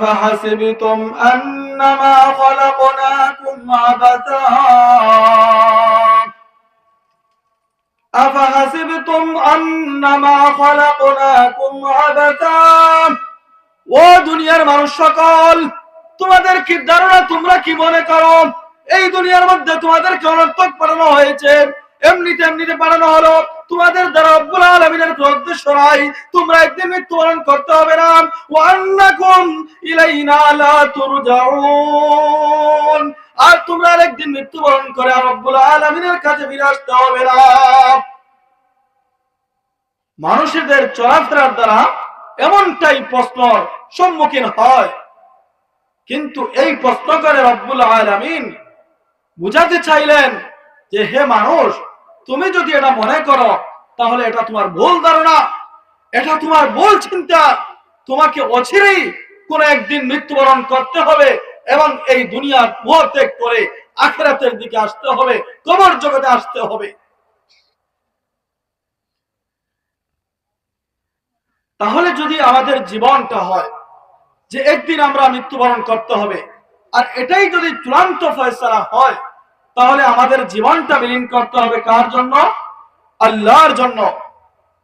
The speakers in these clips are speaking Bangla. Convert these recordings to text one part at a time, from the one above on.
أفحسبتم أنما خلقناكم عبثا أفحسبتم أنما خلقناكم عبثا ও দুনিয়ার মানুষ সকল তোমাদের কি ধারণা তোমরা কি মনে করো এই দুনিয়ার মধ্যে তোমাদেরকে অনর্থক পাঠানো হয়েছে এমনিতে এমনিতে পাঠানো হলো তোমাদের দ্বারা রব্বুল আলামিনের উদ্দেশ্য নাই। তোমরা একদিন মৃত্যুবরণ করতে হবে না। ওয়া আন্নাকুম ইলাইনা লা তুরজাউন। আর তোমরা একদিন মৃত্যুবরণ করে রব্বুল আলামিনের কাছে ফিরে আসতে হবে না। মানুষদের চলাফেরার দ্বারা এমনটাই প্রশ্ন সম্মুখীন হয়। কিন্তু এই প্রশ্ন করে রব্বুল আলামিন বুঝাতে চাইলেন যে, হে মানুষ, তুমি যদি এটা মনে করো তাহলে এটা তোমার ভুল ধারণা, এটা তোমার ভুল চিন্তা। তোমাকে অচিরেই কোন একদিন মৃত্যুবরণ করতে হবে এবং এই দুনিয়ার মোহ ত্যাগ করে আখেরাতের দিকে আসতে হবে কবর জগতে আসতে হবে। তাহলে যদি আমাদের জীবনটা হয় যে একদিন আমরা মৃত্যুবরণ করতে হবে, আর এটাই যদি চূড়ান্ত ফয়সলা হয়, তাহলে আমাদের জীবনটা বিলীন করতে হবে কার জন্য? আল্লাহর জন্য।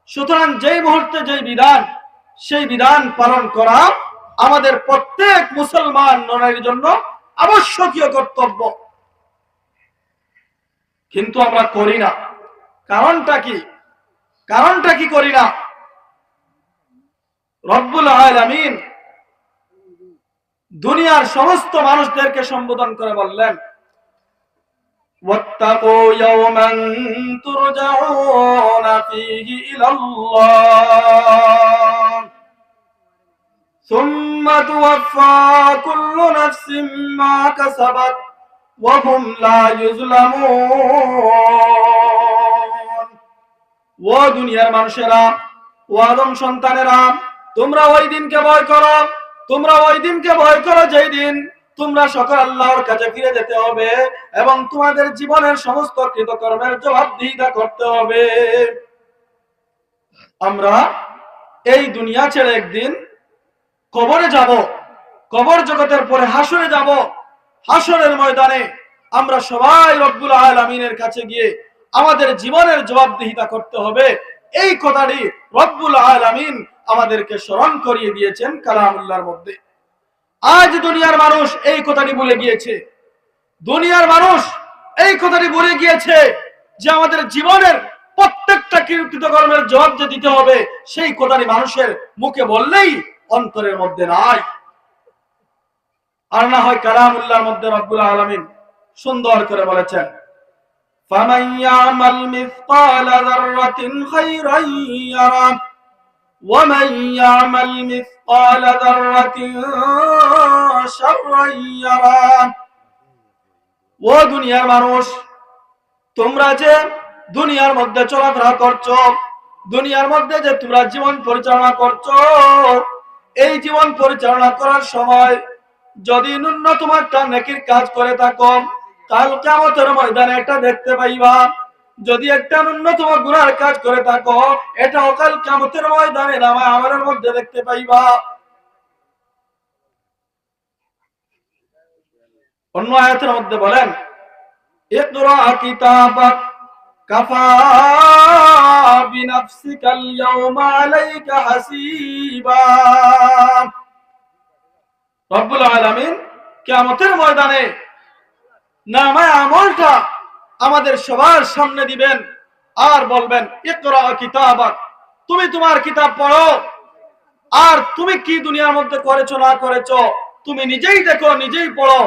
সুতরাং যেই মুহূর্তে যেই বিধান, সেই বিধান পালন করা আমাদের প্রত্যেক মুসলমান নরের জন্য আবশ্যকীয় কর্তব্য। কিন্তু আমরা করি না। কারণটা কি? কারণটা কি করি না? রব্বুল আলামিন দুনিয়ার সমস্ত মানুষদেরকে সম্বোধন করে বললেন واتقوا يوما ترجعون فيه إلى الله ثم توفى كل نفس ما كسبت وهم لا يظلمون ও দুনিয়ার মানুষেরা ও আদম সন্তানেরা তোমরা ওই দিনকে ভয় করো তোমরা ওই দিনকে ভয় করো যেই দিন তোমরা সকল আল্লাহর কাছে ফিরে যেতে হবে এবং তোমাদের জীবনের সমস্ত কৃতকর্মের জবাবদিহিতা করতে হবে। আমরা এই দুনিয়া ছেড়ে একদিন কবরে যাব, কবর জগতের পরে হাসরে যাব। হাসরের ময়দানে আমরা সবাই রব্বুল আলামিনের কাছে গিয়ে আমাদের জীবনের জবাবদিহিতা করতে হবে। এই কথাটি রব্বুল আলামিন আমাদেরকে স্মরণ করিয়ে দিয়েছেন কালামুল্লাহর মধ্যে। আজ দুনিয়ার মানুষ এই কথাটি বলে গিয়েছে দুনিয়ার মানুষ এই কথাটি বলে গিয়েছে যে আমাদের জীবনের প্রত্যেকটা কৃতকর্মের জবাব যে দিতে হবে সেই কথাটি মানুষের মুখে বললেই অন্তরের মধ্যে নাই আর না হয় কালামুল্লাহর মধ্যে রব্বুল আলামিন সুন্দর করে বলেছেন فمن يعمل مثقال ذرة خيرا يره ومن يعمل مثقال ذرة شرا يره ও দুনিয়ার মানুষ তোমরা যে দুনিয়ার মধ্যে চলাফেরা করছো দুনিয়ার মধ্যে যে তোমরা জীবন পরিচালনা করছো এই জীবন পরিচালনা করার সময় যদি ন্যূনতম একটা নেকির কাজ করে থাকো কাল কেমতের ময়দানে এটা দেখতে পাইবা যদি একটা ন্যূনতম গুনার কাজ করে থাকো, এটা অকাল কেমতের ময়দানে নামা আমাদের মধ্যে দেখতে পাইবা। অন্য আয়াতের মধ্যে বলেন হাসিবা। রব্বুল আলামিন কিয়ামতের ময়দানে নামায় আমলটা আমাদের সবার সামনে দিবেন আর বলবেন তুমি তোমার কিতাব পড়ো। আর তুমি কি দুনিয়ার মধ্যে করেছ, না করেছ, তুমি নিজেই দেখো, নিজেই পড়ো।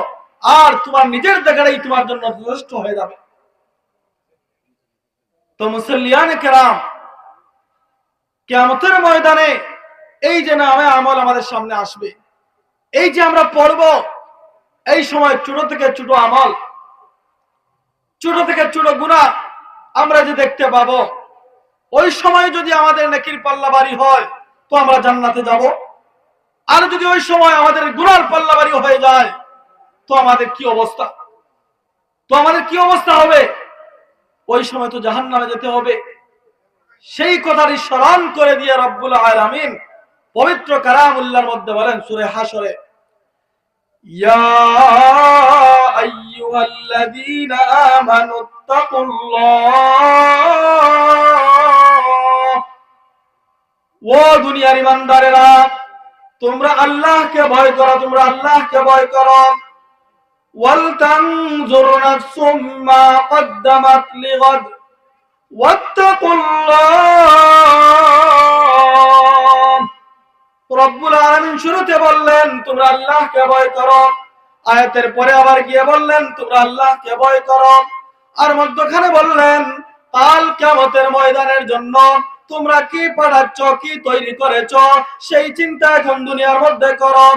আর তোমার নিজের দেখাটাই তোমার জন্য যথেষ্ট হয়ে যাবে। তো মুসল্লিয়ান কেরাম কেমতের ময়দানে এই যে নামে আমল আমাদের সামনে আসবে, এই যে আমরা পড়ব, এই সময় ছোট থেকে ছোট আমল ছোট থেকে ছোট গুণা আমরা যে দেখতে পাবো। ওই সময় যদি আমাদের নেকির পাল্লা বাড়ি হয়, তো আমরা জান্নাতে যাব। আর যদি ওই সময় আমাদের গুনার পাল্লা বাড়ি হয়ে যায়, তো আমাদের কি অবস্থা? তো আমাদের কি অবস্থা হবে? ওই সময় তো জাহান নামে যেতে হবে। সেই কথাটি স্মরণ করে দিয়ে রব্বুল আলামিন পবিত্র কারামুল্লার মধ্যে বলেন, সুরে হাসরে يا أيها الذين آمنوا اتقوا الله ও দুনিয়ার ইমানদারেরা তোমরা আল্লাহকে ভয় করো তোমরা আল্লাহকে ভয় করো ولتنظر نفس ما قدمت لغد واتقوا الله রব্বুল আলামিন শুরুতে বললেন তোমরা আল্লাহকে ভয় করো আয়াতের পরে আবার গিয়ে বললেন, তোমরা আল্লাহকে ভয় করো। আর মধ্যখানে বললেন, কাল কিয়ামতের ময়দানের জন্য তোমরা কি পাঠাচ্ছ, কি তৈরি করেছ, সেই চিন্তা এখন দুনিয়ার মধ্যে করো।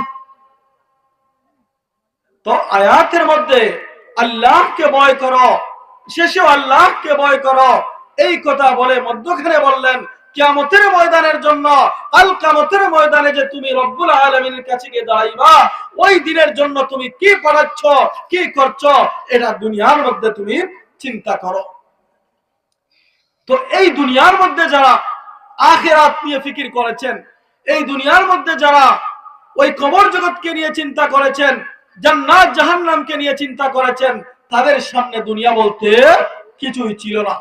তো আয়াতের মধ্যে, আল্লাহকে ভয় করো। শেষেও, আল্লাহকে ভয় করো। এই কথা বলে মধ্যখানে বললেন কিয়ামতের ময়দানের জন্য আল কিয়ামতের ময়দানে যে তুমি রব্বুল আলামিনের কাছে গিয়ে দাঁড়াইবা, ওই দিনের জন্য তুমি কি পড়াচ্ছ কি করছ, এটা দুনিয়ার মধ্যে তুমি চিন্তা করো। তো এই দুনিয়ার মধ্যে যারা আখেরাত নিয়ে ফিকির করেছেন, এই দুনিয়ার মধ্যে যারা ওই কবর জগৎকে নিয়ে চিন্তা করেছেন, জান্নাত জাহান্নামকে নিয়ে চিন্তা করেছেন, তাদের সামনে দুনিয়া বলতে কিছুই ছিল না।